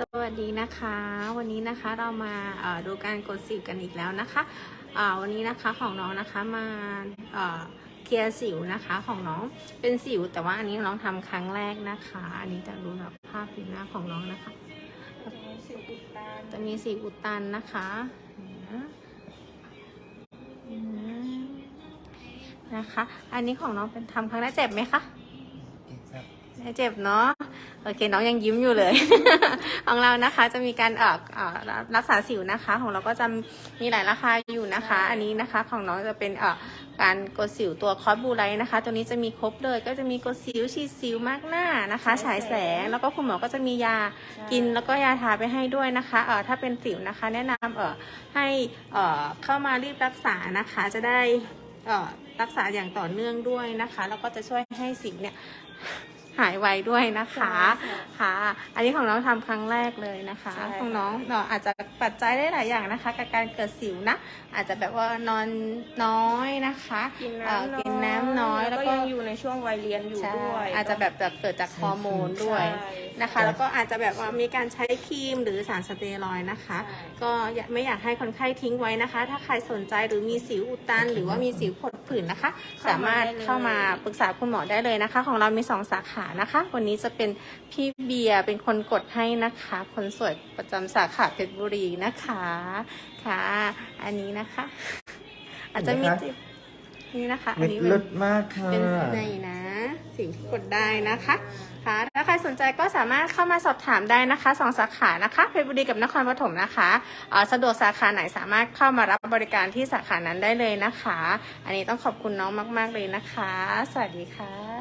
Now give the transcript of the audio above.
สวัสดีนะคะ วันนี้นะคะเรามาดูการกดสิวกันอีกแล้วนะคะวันนี้นะคะของน้องนะคะมาเคลียร์สิวนะคะของน้องเป็นสิว แต่ว่าอันนี้น้องทำครั้งแรกนะคะ อันนี้จะดูแบบภาพผิวหน้าของน้องนะคะสิวอุดตันจะมีสิวอุดตันนะคะนะคะ อันนี้ของน้องเป็นทำครั้งแรกเจ็บไหมคะ ไม่เจ็บเนาะโอเคน้องยังยิ้มอยู่เลย ของเรานะคะจะมีการเอ่อเอ่อรักษาสิวนะคะ ของเราก็จะมีหลายราคาอยู่นะคะ อันนี้นะคะของน้องจะเป็นเอ่อการกดสิวตัวคอสบูไลท์นะคะ ตัวนี้จะมีครบเลยก็จะมีกดสิวฉีดสิวมากหน้านะคะฉายแสงแล้วก็คุณหมอก็จะมียากินแล้วก็ยาทาไปให้ด้วยนะคะเอ่อถ้าเป็นสิวนะคะ แนะนำเอ่อให้เอ่อเข้ามารีบรักษานะคะจะได้เอ่อรักษาอย่างต่อเนื่องด้วยนะคะ แล้วก็จะช่วยให้สิวเนี่ย หายไวด้วยนะคะค่ะ อันนี้ของน้องทำครั้งแรกเลยนะคะใช่ค่ะของน้องเนาะอาจจะปัจจัยได้หลายอย่างนะคะ กับการเกิดสิวนะ อาจจะแบบว่านอนน้อยนะคะกินเอ่อน้ำกินน้ำน้อยแล้วแล้วก็ก็ยังอยู่ ในช่วงวัยเรียนอยู่ใช่ด้วยอาจจะแบบแบบเกิดจากฮอร์โมนด้วยใช่นะคะ แล้วก็อาจจะแบบว่ามีการใช้ครีมหรือสารสเตียรอยด์นะคะใช่ก็อยากไม่อยากให้คนไข้ทิ้งไว้นะคะ ถ้าใครสนใจหรือมีสิวอุดตัน หรือว่ามีสิวผดผื่นนะคะ สามารถเข้ามาปรึกษาคุณหมอได้เลยนะคะ ของเรามีสองสาขานะคะ วันนี้จะเป็นพี่เบียร์เป็นคนกดให้นะคะ คนสวยประจำสาขาเพชรบุรีนะคะค่ะ อันนี้นะคะ อาจจะมีจิบ นี่นะคะอัเม็นดนี้เลิเป็นศมากค่ะ เป็นในนะ สิ่งที่กดได้นะคะค่ะถ้าใครสนใจก็สามารถเข้ามาสอบถามได้นะคะสองสาขานะคะเพชรบุรีกับนครปฐมนะคะเอ่อสะดวกสาขาไหนสามารถเข้ามารับบริการที่สาขานั้นได้เลยนะคะ อันนี้ต้องขอบคุณน้องมาก ๆเลยนะคะ สวัสดีค่ะ